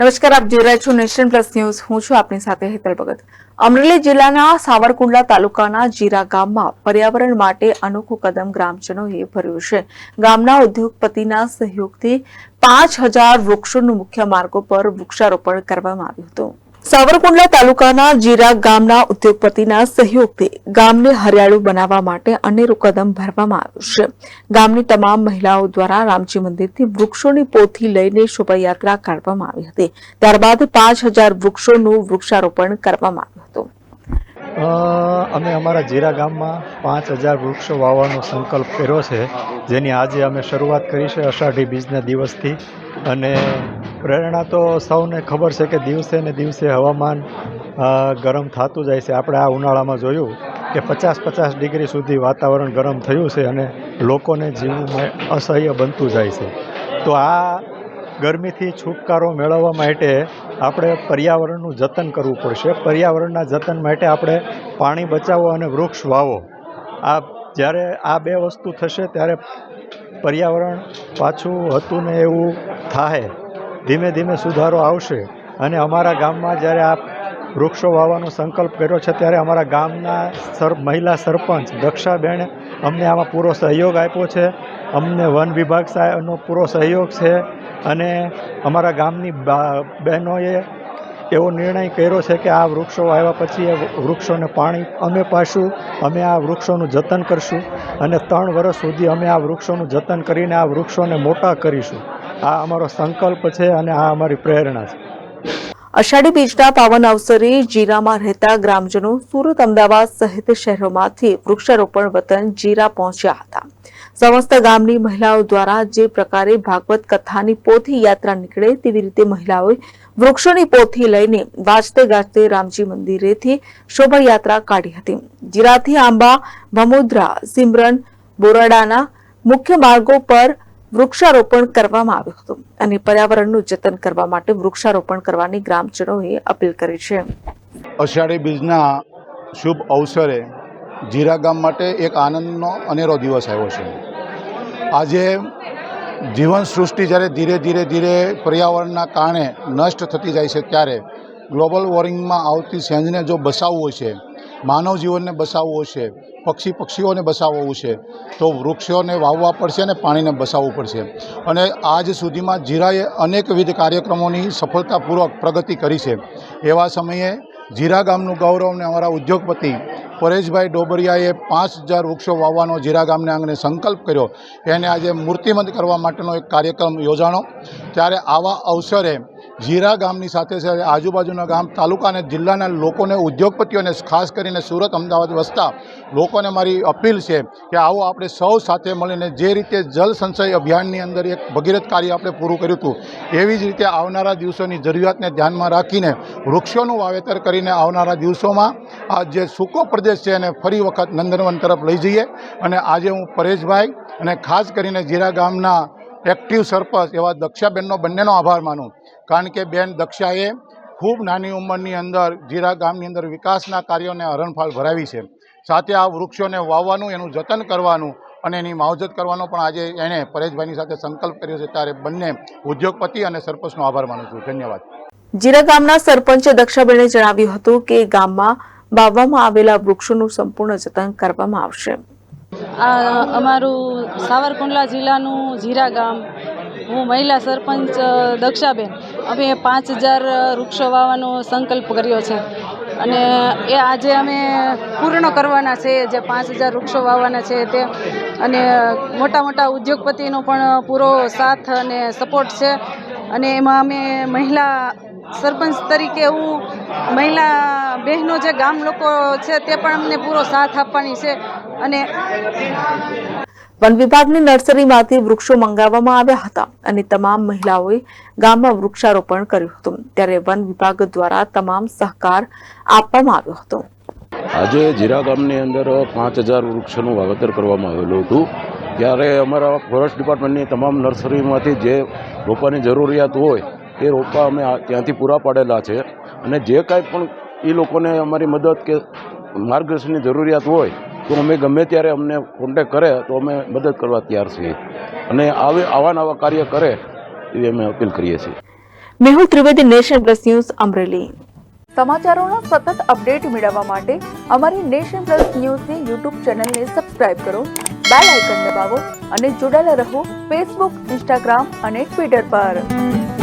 નમસ્કાર, આપ જોઈ રહ્યા છો નેશન પ્લસ ન્યૂઝ. હું છું આપની સાથે હેતલ ભગત. અમરેલી જિલ્લાના સાવરકુંડલા તાલુકાના જીરા ગામમાં પર્યાવરણ માટે અનોખું કદમ ગ્રામજનોએ ભર્યું છે. ગામના ઉદ્યોગપતિના સહયોગથી પાંચ હજાર વૃક્ષોનું મુખ્ય માર્ગો પર વૃક્ષારોપણ કરવામાં આવ્યું હતું. સાવરકુંડલા તાલુકાના જીરા ગામના ઉદ્યોગપતિના સહયોગથી ગામને હરિયાળું બનાવવા માટે અનેરું કદમ ભરવામાં આવ્યું છે. ગામની તમામ મહિલાઓ દ્વારા રામજી મંદિરથી વૃક્ષોની પોથી લઈને શોભાયાત્રા કાઢવામાં આવી હતી. ત્યારબાદ પાંચ હજાર વૃક્ષોનું વૃક્ષારોપણ કરવામાં આવ્યું હતું. અમે અમારા જીરા ગામમાં પાંચ હજાર વૃક્ષો વાવવાનો સંકલ્પ કર્યો છે, જેની આજે અમે શરૂઆત કરી છે અષાઢી બીજના દિવસથી. અને પ્રેરણા તો સૌને ખબર છે કે દિવસે ને દિવસે હવામાન ગરમ થતું જાય છે. આપણે આ ઉનાળામાં જોયું કે પચાસ પચાસ ડિગ્રી સુધી વાતાવરણ ગરમ થયું છે અને લોકોને જીવવું અસહ્ય બનતું જાય છે. તો આ ગરમીથી છુટકારો મેળવવા માટે આપણે પર્યાવરણનું જતન કરવું પડશે. પર્યાવરણના જતન માટે આપણે પાણી બચાવો અને વૃક્ષ વાવો. આ જ્યારે આ બે વસ્તુ થશે ત્યારે પર્યાવરણ પાછું હતું ને એવું થાય ધીમે ધીમે સુધારો આવશે. અને અમારા ગામમાં જ્યારે આ વૃક્ષો વાવવાનો સંકલ્પ કર્યો છે, ત્યારે અમારા ગામના સર, મહિલા સરપંચ દક્ષાબેન અમને આમાં પૂરો સહયોગ આપ્યો છે. અમને વન વિભાગ સાહેબનો પૂરો સહયોગ છે. અને અમારા ગામની બહેનોએ એવો નિર્ણય કર્યો છે કે આ વૃક્ષો આવ્યા પછી એ વૃક્ષોને પાણી, અમે પાશું અમે આ વૃક્ષોનું જતન કરશું. અને ત્રણ વર્ષ સુધી અમે આ વૃક્ષોનું જતન કરીને આ વૃક્ષોને મોટા કરીશું. આ અમારો સંકલ્પ છે અને આ અમારી પ્રેરણા છે. અષાઢી બીજના પાવન અવસરે જીરામાં રહેતા ગ્રામજનો સુરત, અમદાવાદ સહિત શહેરોમાંથી વૃક્ષારોપણ વતન જીરા પહોંચ્યા હતા. સમસ્ત ગામની મહિલાઓ દ્વારા જે પ્રકારે ભાગવત કથાની પોથી યાત્રા નીકળે તેવી રીતે મહિલાઓએ વૃક્ષોની પોથી લઈને વાજતે ગાજતે રામજી મંદિરેથી શોભાયાત્રા કાઢી હતી. જીરાથી આંબા ભમોદરા સિમરન, બોરાડાના મુખ્ય માર્ગો પર વૃક્ષારોપણ કરવામાં આવ્યું હતું અને પર્યાવરણનું જતન કરવા માટે વૃક્ષારોપણ કરવાની ગ્રામજનોએ અપીલ કરી છે. અષાઢી બીજના શુભ અવસરે જીરા ગામ માટે એક આનંદનો અનેરો દિવસ આવ્યો છે. આજે જીવન સૃષ્ટિ જ્યારે ધીરે ધીરે ધીરે પર્યાવરણના કારણે નષ્ટ થતી જાય છે ત્યારે ગ્લોબલ વોર્મિંગમાં આવતી સેંજને જો બસાવવો છે, માનવ જીવનને બસાવવું છે પક્ષી પક્ષીઓને બસાવવું છે. તો વૃક્ષોને વાવવા પડશે અને પાણીને બસાવવું પડશે. અને આજ સુધીમાં જીરાએ અનેકવિધ કાર્યક્રમોની સફળતાપૂર્વક પ્રગતિ કરી છે. એવા સમયે જીરા ગામનું ગૌરવ અને અમારા ઉદ્યોગપતિ પરેશભાઈ ડોબરિયાએ પાંચ હજાર વૃક્ષો વાવવાનો જીરા ગામને આંગણે સંકલ્પ કર્યો. એને આજે મૂર્તિમંત કરવા માટેનો એક કાર્યક્રમ યોજાણો. ત્યારે આવા અવસરે જીરા ગામની સાથે સાથે આજુબાજુના ગામ, તાલુકા અને જિલ્લાના લોકોને, ઉદ્યોગપતિઓને, ખાસ કરીને સુરત, અમદાવાદ વસતા લોકોને મારી અપીલ છે કે આવો આપણે સૌ સાથે મળીને જે રીતે જલ સંચય અભિયાનની અંદર એક ભગીરથ કાર્ય આપણે પૂરું કર્યું હતું, એવી જ રીતે આવનારા દિવસોની જરૂરિયાતને ધ્યાનમાં રાખીને, વૃક્ષોનું વાવેતર કરીને આવનારા દિવસોમાં આ જે સૂકો પ્રદેશ છે એને ફરી વખત નંદનવન તરફ લઈ જઈએ. અને આજે હું પરેશભાઈ અને ખાસ કરીને જીરા ગામના એક્ટિવ સરપંચ એવા દક્ષાબેનનો બંનેનો આભાર માનું. કારણ કે બેન દક્ષાએ ખૂબ નાની ઉંમરની અંદર જીરા ગામની અંદર વિકાસના કાર્યોને હરણફાળ ભરાવી છે. સાથે આ વૃક્ષોને વાવવાનું એનું જતન કરવાનું અને એની માવજત કરવાનો પણ આજે એણે પરેશભાઈની સાથે સંકલ્પ કર્યો છે. ત્યારે બંને ઉદ્યોગપતિ અને સરપંચનો આભાર માનું છું. ધન્યવાદ. જીરા ગામના સરપંચ દક્ષાબેને જણાવ્યું હતું કે ગામમાં વાવવામાં આવેલા વૃક્ષોનું સંપૂર્ણ જતન કરવામાં આવશે. આ અમારું સાવરકુંડલા જિલ્લાનું જીરા ગામ હું મહિલા સરપંચ દક્ષાબેન. અમે પાંચ હજાર વૃક્ષો વાવવાનો સંકલ્પ કર્યો છે. અને એ આજે અમે પૂર્ણ કરવાના છે, જે પાંચ હજાર વૃક્ષો વાવવાના છે તે. અને મોટા મોટા ઉદ્યોગપતિનો પણ પૂરો સાથ અને સપોર્ટ છે. અને એમાં અમે મહિલા સરપંચ તરીકે હું મહિલા બહેનો જે ગામ લોકો છે તે પણ અમને પૂરો સાથ આપવાની છે. અને વન વિભાગની નર્સરીમાંથી વૃક્ષો મંગાવવામાં આવ્યા હતા અને તમામ મહિલાઓએ ગામમાં વૃક્ષારોપણ કર્યું હતું. ત્યારે વન વિભાગ દ્વારા તમામ સહકાર આપવામાં આવ્યો હતો. આજે જીરા ગામની અંદર પાંચ હજાર વૃક્ષોનું વાવેતર કરવામાં આવેલું હતું. ત્યારે અમારા ફોરેસ્ટ ડિપાર્ટમેન્ટની તમામ નર્સરીમાંથી જે રોપાની જરૂરિયાત હોય, એ રોપા અમે ત્યાંથી પૂરા પાડેલા છે. અને જે કાંઈ પણ એ લોકોને અમારી મદદ કે માર્ગદર્શનની જરૂરિયાત હોય તો અમે ગમે ત્યારે અમને કોન્ટેક કરે તો અમે મદદ કરવા તૈયાર છીએ. અને આવે આવા નવા કાર્ય કરે એવી અમે અપીલ કરીએ છીએ. Mehul Trivedi Nation Plus News Amreli. સમાચારોનો સતત અપડેટ મેળવવા માટે અમારી નેશન પ્લસ ન્યૂઝની યુટ્યુબ ચેનલને સબસ્ક્રાઇબ કરો બેલ આઇકન દબાવો અને જોડાયેલા રહો ફેસબુક ઇન્સ્ટાગ્રામ અને ટ્વિટર પર.